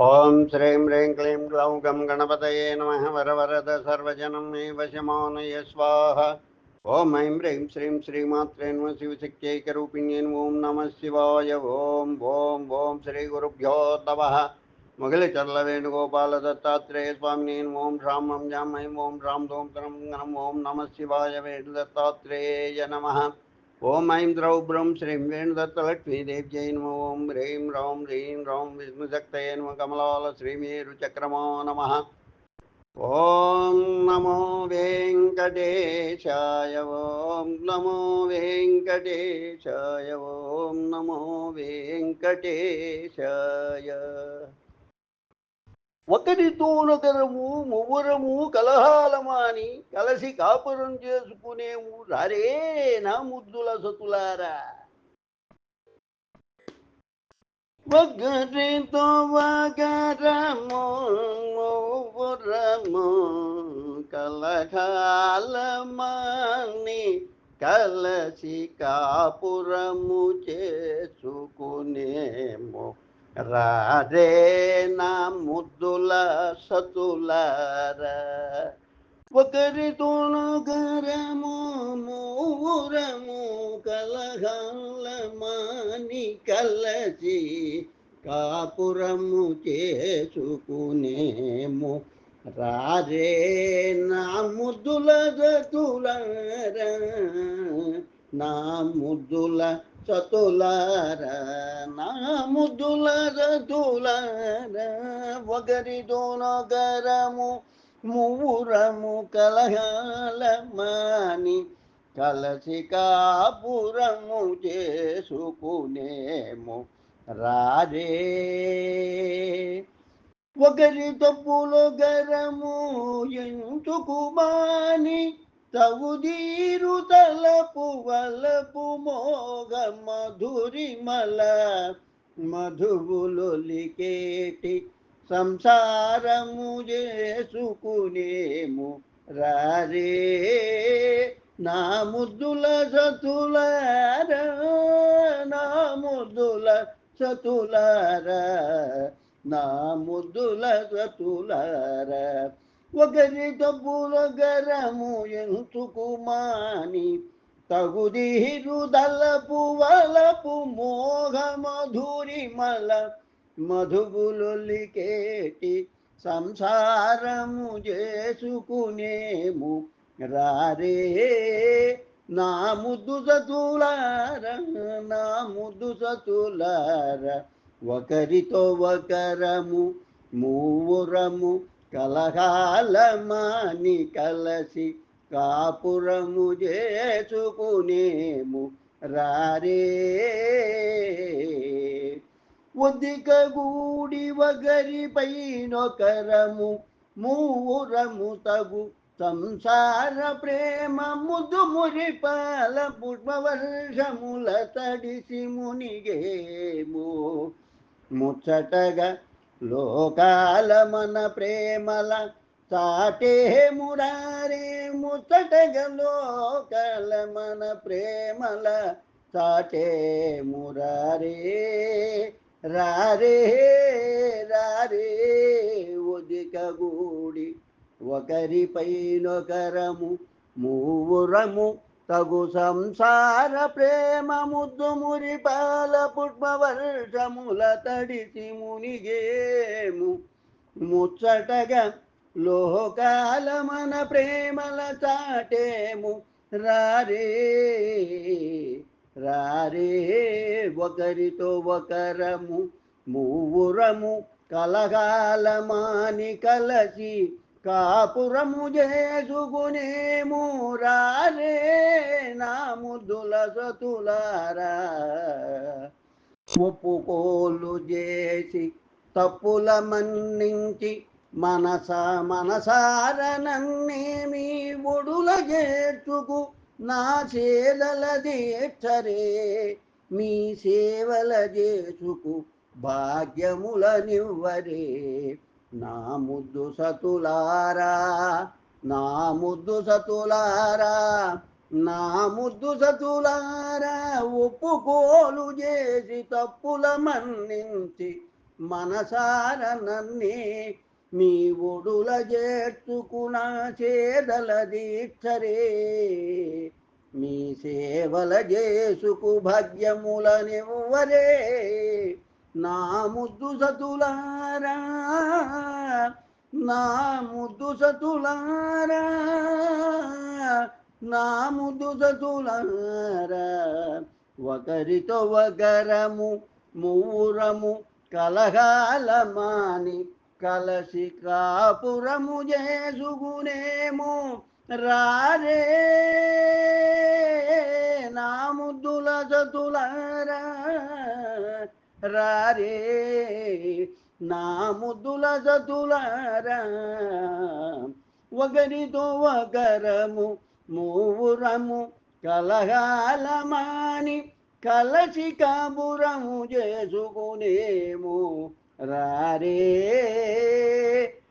ఓం శ్రీం హ్రీం క్లీం గ్లౌం గం గణపతయే నమ వరవరద సర్వజనం మే వశమానయ స్వాహ ఓం ఐం హ్రీం శ్రీం శ్రీమాత్రే నమ శివశక్త్యైకరూపిణ్యే ఓం నమ శివాయ ఓం ఓం ఓం శ్రీ గురుభ్యో నమ ముగిలిచర్ల వేణుగోపాల దత్తాత్రేయ స్వామిని ఓం రామం జామయం ఓం రామ్ దోం తరం గణం ఓం నమ ఓం ఐం ద్రౌ బ్రం శ్రీం వేణుదత్తలక్ష్మీదేవ్యై నమ. ఓం హ్రీం రౌం హ్రీం రౌం విష్ణుశక్తయే నమ కమలాల శ్రీమేరుచక్రమో నమ. ఓం నమో వెంకటేశాయ. ఓం నమో వెంకటేశాయ. ఓం నమో వెంకటేశాయ. ఒకరితోనొకరము మువ్వరము కలహాలమాని కలసి కాపురం చేసుకునేము రారే నా ముద్దుల సతులారా. ఒకరితో వగరము మువ్వరము కలహాలమాని కలసి కాపురము చేసుకునేము. రారే నా ముద్దుల సతులారా. ఒకరితోను గరము మూరము కలహలమాని కలసి కాపురము చేసుకునేము. రారే నా ముద్దుల సతులారా నా ముద్దుల సతులార నా ముద్దుల సతులార ఒకరితోనొకరము మూరము కలహాలమాని కలసి కాపురము చేసుకునేము రాజే. ఒకరి తప్పులు గరము ఎందుకు మాని? తగుదీరు తలపు వలపు మోగ మధురిమల మధువులొలికేటి సంసారము చేసుకునేము రారే నా ముద్దుల సతులార నా ముద్దుల సతులార నా ముద్దుల సతులార ఒకరి డబ్బుల గరము ఎంచుకు మాని తగుదీరు దలపు వలపు మోగ మధురిమల మధుగులొలికేటి సంసారము చేసుకునేము. రారే నా ముద్దు సతులార నా ముద్దు సతులార ఒకరితో ఒకరము మూవురము కలహాలమాని కలసి కాపురము చేసుకునేము. రారే. ఒద్దిక గూడి వగరి పైనొకరము మూరము తగు సంసార ప్రేమ ముదు మురిపాల పుష్పవర్షముల తడిసి మునిగేము. ముచ్చటగా లోకాల మన ప్రేమల చాటే మురారే ముచ్చటగ లోకాల మన ప్రేమల చాటే మురారే. రారే రారే ఉదిక గూడి ఒకరిపైనొకరము మూవురము తగు సంసార ప్రేమ ముద్దు మురిపాల పుష్పవర్షముల తడిసి మునిగేము. ముచ్చటగా లోకాల మన ప్రేమల చాటేము. రారే రారే ఒకరితో ఒకరము మూవురము కలగాలమాని కలసి కాపురము చేసుకునేము రారే నా ముద్దుల సతులారా. ఒప్పుకోలు చేసి తప్పుల మన్నించి మనస మనసారనన్నేమి ఒడుల చేర్చుకు నా సేదల దీక్షరే. మీ సేవల చేసుకు భాగ్యముల నివ్వరే నా ముద్దు సతులారా నా ముద్దు సతులారా నా ముద్దు సతులారా ఒప్పుకోలు చేసి తప్పుల మన్నించి మనసార నన్నే మీ ఒడుల చేర్చుకున్న చేదల దీక్షరే. మీ సేవల చేసుకు భాగ్యములనివ్వరే. నా ముద్దు సతులారా నా ముద్దు సతులారా నా ముద్దు సతులారా. ఒకరితో ఒకరము మూరము కలహాలమాని కలసి కాపురము చేసుకునేము. రారే నా ముద్దుల సతులారా రారే నా ముద్దుల సతులారా ఒకరితో ఒకరము మూరము కలహాలమాని కలసి కాపురము చేసుకునేము. రారే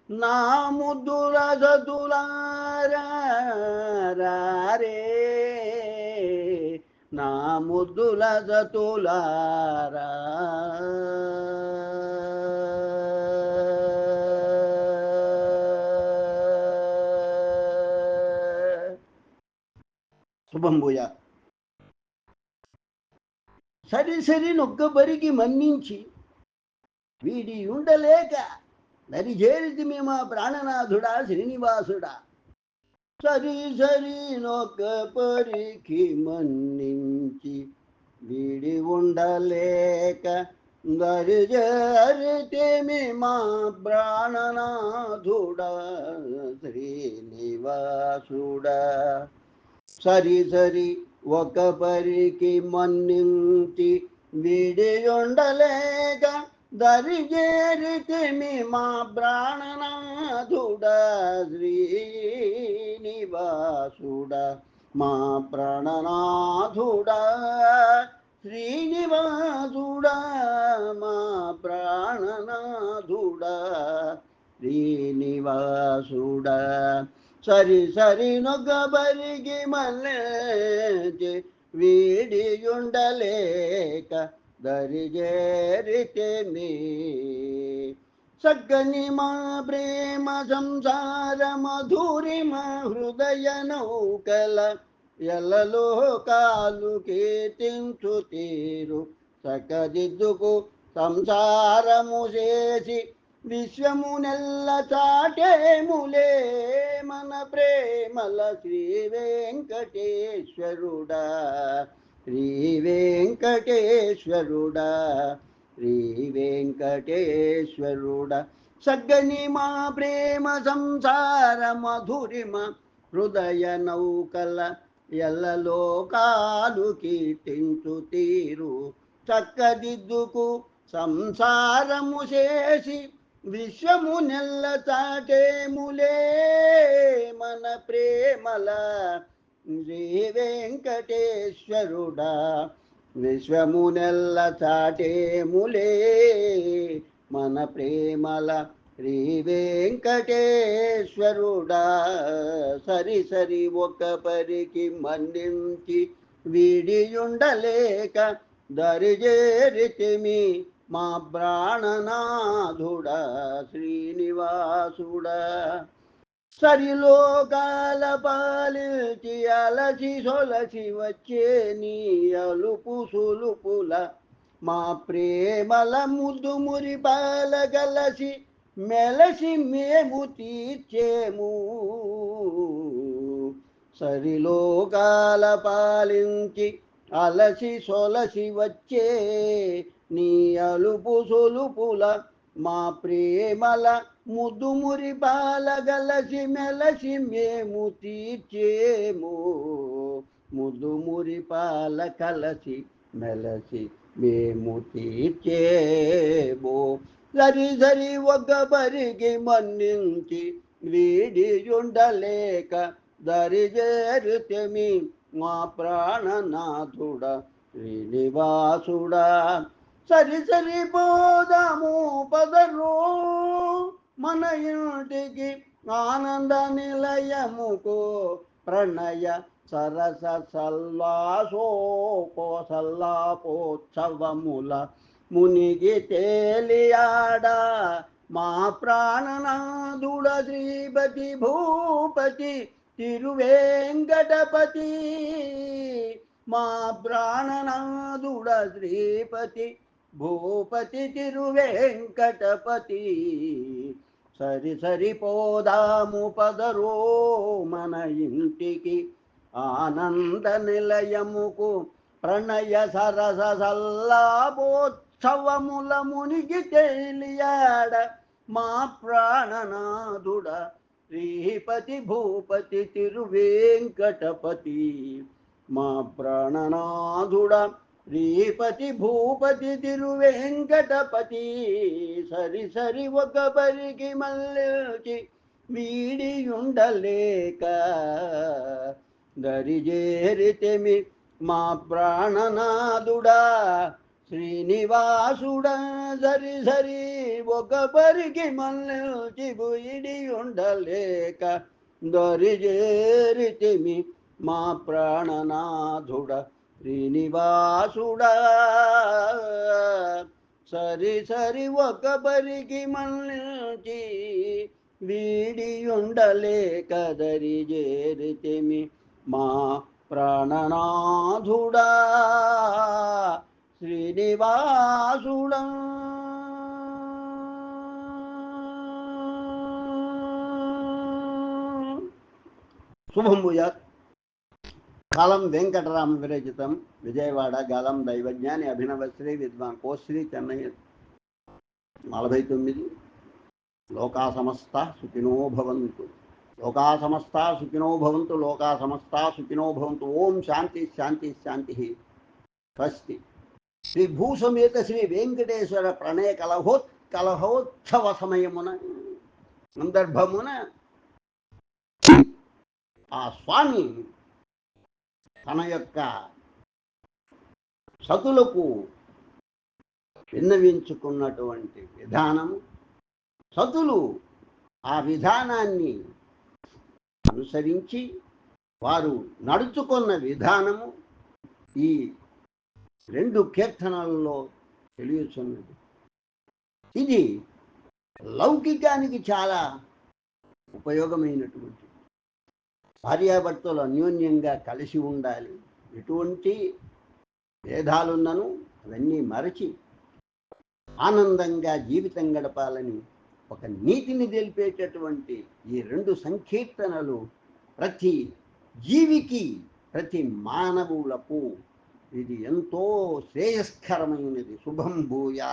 నా ముద్దుల సతులారా రారే ముద్దుల జతులారా శుభం భూజ సరి సరి నొక్కబరికి మన్నించి వీడి ఉండలేక నరిజేరితి మేమా ప్రాణనాథుడా శ్రీనివాసుడా. సరి సరి నొక్క పరికి మన్నించి విడి ఉండలేక దరి జరితేమి మా ప్రాణనాథుడ శ్రీనివాసుడ. సరి సరి ఒక పరికి మన్నించి విడి ఉండలేక దరిజేరితిమి మా ప్రాణనాథుడా శ్రీనివాసుడా మా ప్రాణనాథుడా శ్రీనివాసుడా మా ప్రాణనాథుడా శ్రీనివాసుడా. సరి సరి నొగ్గబరికి మల్లె వీడియుండలేక దరిజేరితేమి సగ్గని మా ప్రేమ సంసార మధురి మా హృదయ నౌకల ఎల్లలో కాలు కీర్తించు తీరు సకదిద్దుకు సంసారము చేసి విశ్వమునెల్ల చాటేములే మన ప్రేమల శ్రీ వెంకటేశ్వరుడా శ్రీ వెంకటేశ్వరుడా శ్రీ వెంకటేశ్వరుడ సగ్గని మా ప్రేమ సంసార మధురిమ హృదయ నౌకల ఎల్ల లోకాలు కీర్తించు తీరు చక్కదిద్దుకు సంసారము చేసి విశ్వము నెల్ల చాటేములే మన ప్రేమల శ్రీ వెంకటేశ్వరుడా విశ్వమునెల్ల చాటేములే మన ప్రేమల శ్రీ వెంకటేశ్వరుడా సరి సరి ఒక పరికి మన్నించి విడియుండలేక దరిజేరితిమి మా ప్రాణనాథుడా శ్రీనివాసుడా. సరిలోకాల పాలిచి అలసి సొలసి వచ్చే నీ అలుపు సులుపుల. మా ప్రేమల ముద్దు మురి పాల గలసి మెలసి మేము తీర్చేము. సరిలోకాల పాలించి అలసి సొలసి వచ్చే నీ అలుపు సొలుపుల. మా ప్రేమల ముదుమురి బాలగలసి మెలసి మేము తీర్చేము. ముదుమురి పాల కలసి మెలసి మేము తీర్చేము. సరి సరి ఒక బరికి మన్నించి వీడియుండలేక దరిజేరుతెమి మా ప్రాణనాథుడ శ్రీనివాసుడా. సరి సరి పోదాము పదరు మన ఇంటికి ఆనంద నిలయముకు ప్రణయ సరస సల్లాసోపో సల్లాపోత్సవముల మునిగి తేలియాడ మా ప్రాణనాథుడ శ్రీపతి భూపతి తిరువేంకటపతి. మా ప్రాణనాథుడ శ్రీపతి భూపతి తిరువేంకటపతి. సరి సరి పోదాము పదరో మన ఇంటికి. ఆనంద నిలయముకు ప్రణయ సరస సల్లాభోత్సవముల మునిగి తేలియాడ మా ప్రాణనాథుడ. శ్రీపతి భూపతి తిరువేంకటపతి మా ప్రాణనాథుడ. శ్రీపతి భూపతి తిరువేంకటపతి సరి సరి ఒక పరికి మళ్ళీ వీడి ఉండలేక దరిజేరితెమి మా ప్రాణనాథుడా శ్రీనివాసుడా సరి సరి ఒక పరికి మళ్ళీ వీడి ఉండలేక దరిజేరితెమి మా ప్రాణనాథుడా శ్రీనివాసుడా. సరి సరి ఒక పరికి మళ్ళీ వీడి కదరి దరి చేరితిమి మా ప్రాణనాథుడా. శ్రీనివాసుడా. శుభం భూయాత్. కాలం వెంకటరామ విరచితం విజయవాడ గలం దైవజ్ఞాని అభినవశ్రీ విద్వాన్ కోశ్రీ చెన్నై నలభై తొమ్మిది లోకా సమస్త సుఖినో భవంతు లోకా సమస్త సుఖినో భవంతు లోకా సమస్త సుఖినో భవంతు ఓం శాంతి శాంతి శాంతి స్వస్తి శ్రీ భూసమేత శ్రీ వెంకటేశ్వర ప్రణయ కలహోత్ కలహోత్సవ సమయమున సందర్భమున ఆ స్వామి తన యొక్క సతులకు విన్నవించుకున్నటువంటి విధానము. సతులు ఆ విధానాన్ని అనుసరించి వారు నడుచుకున్న విధానము ఈ రెండు కీర్తనలలో తెలియచున్నది. ఇది లౌకికానికి చాలా ఉపయోగమైనటువంటి భార్యాభర్తలు అన్యోన్యంగా కలిసి ఉండాలి. ఎటువంటి భేదాలున్నను అవన్నీ మరచి ఆనందంగా జీవితం గడపాలని ఒక నీతిని తెలిపేటటువంటి ఈ రెండు సంకీర్తనలు ప్రతి జీవికి ప్రతి మానవులకు ఇది ఎంతో శ్రేయస్కరమైనది. శుభం భూయా